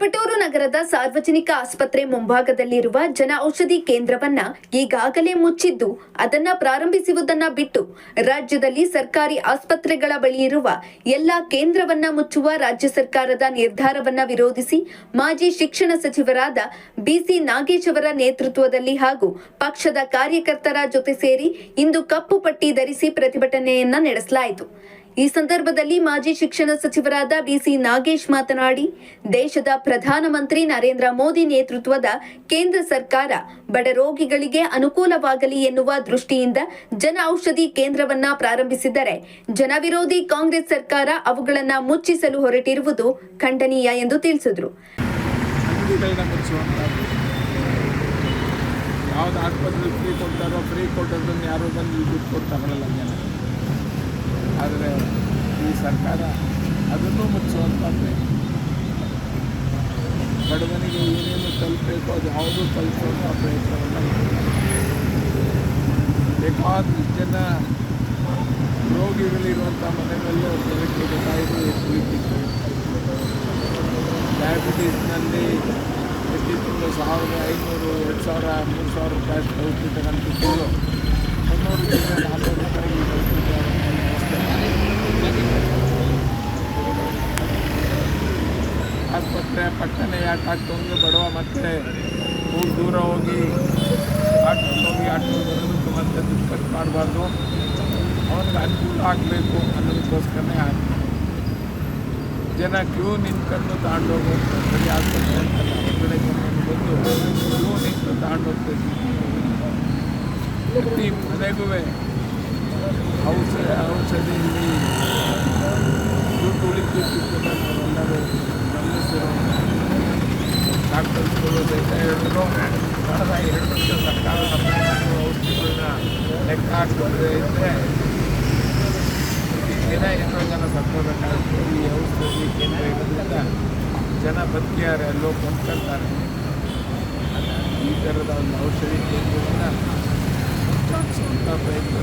ತಿಪಟೂರು ನಗರದ ಸಾರ್ವಜನಿಕ ಆಸ್ಪತ್ರೆ ಮುಂಭಾಗದಲ್ಲಿರುವ ಜನ ಔಷಧಿ ಕೇಂದ್ರವನ್ನ ಈಗಾಗಲೇ ಮುಚ್ಚಿದ್ದು, ಅದನ್ನ ಪ್ರಾರಂಭಿಸುವುದನ್ನ ಬಿಟ್ಟು ರಾಜ್ಯದಲ್ಲಿ ಸರ್ಕಾರಿ ಆಸ್ಪತ್ರೆಗಳ ಬಳಿ ಇರುವ ಎಲ್ಲಾ ಕೇಂದ್ರವನ್ನ ಮುಚ್ಚುವ ರಾಜ್ಯ ಸರ್ಕಾರದ ನಿರ್ಧಾರವನ್ನ ವಿರೋಧಿಸಿ ಮಾಜಿ ಶಿಕ್ಷಣ ಸಚಿವರಾದ ಬಿಸಿ ನಾಗೇಶ್ ಅವರ ನೇತೃತ್ವದಲ್ಲಿ ಹಾಗೂ ಪಕ್ಷದ ಕಾರ್ಯಕರ್ತರ ಜೊತೆ ಸೇರಿ ಇಂದು ಕಪ್ಪು ಪಟ್ಟಿ ಧರಿಸಿ ಪ್ರತಿಭಟನೆಯನ್ನ ನಡೆಸಲಾಯಿತು. ಈ ಸಂದರ್ಭದಲ್ಲಿ ಮಾಜಿ ಶಿಕ್ಷಣ ಸಚಿವರಾದ ಬಿಸಿ ನಾಗೇಶ್ ಮಾತನಾಡಿ, ದೇಶದ ಪ್ರಧಾನಮಂತ್ರಿ ನರೇಂದ್ರ ಮೋದಿ ನೇತೃತ್ವದ ಕೇಂದ್ರ ಸರ್ಕಾರ ಬಡ ರೋಗಿಗಳಿಗೆ ಅನುಕೂಲವಾಗಲಿ ಎನ್ನುವ ದೃಷ್ಟಿಯಿಂದ ಜನ ಔಷಧಿ ಕೇಂದ್ರವನ್ನ ಪ್ರಾರಂಭಿಸಿದರೆ, ಜನವಿರೋಧಿ ಕಾಂಗ್ರೆಸ್ ಸರ್ಕಾರ ಅವುಗಳನ್ನು ಮುಚ್ಚಿಸಲು ಹೊರಟಿರುವುದು ಖಂಡನೀಯ ಎಂದು ತಿಳಿಸಿದರು. ಯಾವ್ದು ಆಸ್ಪತ್ರೆ ಫ್ರೀ ಕೊಡ್ತಾರೋ ಫ್ರೀ ಕೊಟ್ಟದನ್ನು ಯಾರು ಬಂದು ದುಡ್ಡು ಕೊಡ್ತಾರಲ್ಲ ಜನ. ಆದರೆ ಈ ಸರ್ಕಾರ ಅದನ್ನು ಮುಚ್ಚುವಂಥದ್ದೇ. ಬಡವನಿಗೆ ಏನೇನು ತಲುಪಬೇಕು ಅದು ಯಾವುದು ತಲುಪುವಂಥ ಪ್ರಯತ್ನವನ್ನು ಬೇಕಾದ ಜನ ರೋಗಿಗಳಿರುವಂಥ ಮನೆಗಳಲ್ಲಿ ಜನಕ್ಕೆ ಗೊತ್ತಾಯಿತು ಕುಳಿತಿತ್ತು ಡಯಾಬಿಟೀಸ್ನಲ್ಲಿ ಪ್ರತಿ ತಿಂಗಳು ಸಾವಿರದ ಐನೂರು, ಎರಡು ಸಾವಿರ, ಮೂರು ಸಾವಿರ ರೂಪಾಯಿ ಔಷಧಿ ಆಸ್ಪತ್ರೆ ಪಕ್ಕನೆ ಯಾಕೆ ಹಾಕ್ತಂದು ಬಡವ ಮತ್ತೆ ಊರು ದೂರ ಹೋಗಿ ಹಾಕ್ಕೊಂಡು ಹೋಗಿ ಹಾಕ್ಕೊಂಡು ಬರೋದಕ್ಕೆ ಮತ್ತೆ ದುಡ್ಡು ಖರ್ಚು ಮಾಡಬಾರ್ದು ಅವನಿಗೆ ಅನುಕೂಲ ಆಗಬೇಕು ಅನ್ನೋದಕ್ಕೋಸ್ಕರನೇ ಹಾಕಿ ಜನ ಕ್ಯೂ ನಿಂತ್ಕೊಂಡು ತಗೊಂಡೋಗುವಂಥದ್ದು ಆಸ್ಪತ್ರೆ ಅಂತಲ್ಲ ಹೊರಗಡೆ ಜನರು ಬಂದು ಕ್ಯೂ ನಿಂತು ತಗೊಂಡೋಗ್ಬೇಕು ಪ್ರತಿ ಮನೆಗೂ ಔಷಧ ಔಷಧಿಯಲ್ಲಿ ದುಡ್ಡು ಉಳಿತಿತ್ತು ಕಳೆದ ಎರಡು ವರ್ಷ ಸರ್ಕಾರ ಔಷಧಿಗಳನ್ನ ಲೆಕ್ಕ ಹಾಕಿದ್ರೆ ಇದ್ದರೆ ದಿನ ಎಷ್ಟೋ ಜನ ಸತ್ತೋಬೇಕಾಗುತ್ತೆ ಈ ಔಷಧಿ ಕೇಂದ್ರ ಇರೋದ್ರಿಂದ ಜನ ಬದುಕಿಯಾರೆ ಎಲ್ಲೋ ಕೊಂಡ್ಕೊಳ್ತಾರೆ ಈ ಥರದ ಒಂದು ಔಷಧಿ ಕೇಂದ್ರವನ್ನು ಪ್ರಯತ್ನ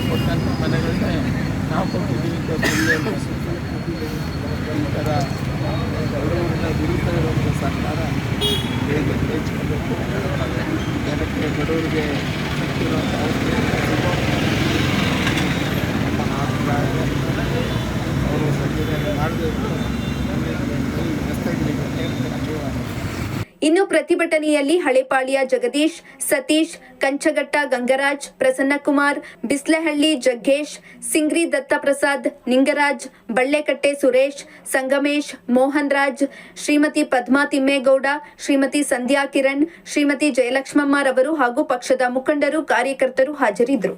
ನಾವು ಕೊಟ್ಟಂಥ ಮನೆಗಳನ್ನೇ ನಾವು ಕೊಟ್ಟಿದ್ದೀವಿ ಈ ಥರ ಇನ್ನು ಪ್ರತಿಭಟನೆಯಲ್ಲಿ ಹಳೆಪಾಳ್ಯ ಜಗದೀಶ್, ಸತೀಶ್ ಕಂಚಗಟ್ಟ ಗಂಗರಾಜ್, ಪ್ರಸನ್ನಕುಮಾರ್, ಬಿಸ್ಲಹಳ್ಳಿ ಜಗ್ಗೇಶ್, ಸಿಂಗ್ರಿ ದತ್ತಪ್ರಸಾದ್, ನಿಂಗರಾಜ್, ಬಳ್ಳೆಕಟ್ಟೆ ಸುರೇಶ್, ಸಂಗಮೇಶ್ ಮೋಹನ್ ರಾಜ್ ಶ್ರೀಮತಿ ಪದ್ಮಾ ತಿಮ್ಮೇಗೌಡ, ಶ್ರೀಮತಿ ಸಂಧ್ಯಾ ಕಿರಣ್, ಶ್ರೀಮತಿ ಜಯಲಕ್ಷ್ಮಮ್ಮರವರು ಹಾಗೂ ಪಕ್ಷದ ಮುಖಂಡರು, ಕಾರ್ಯಕರ್ತರು ಹಾಜರಿದ್ದರು.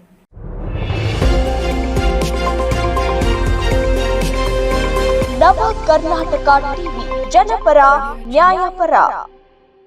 ನವ ಕರ್ನಾಟಕ ಟಿವಿ, ಜನಪರ, ನ್ಯಾಯಪರ.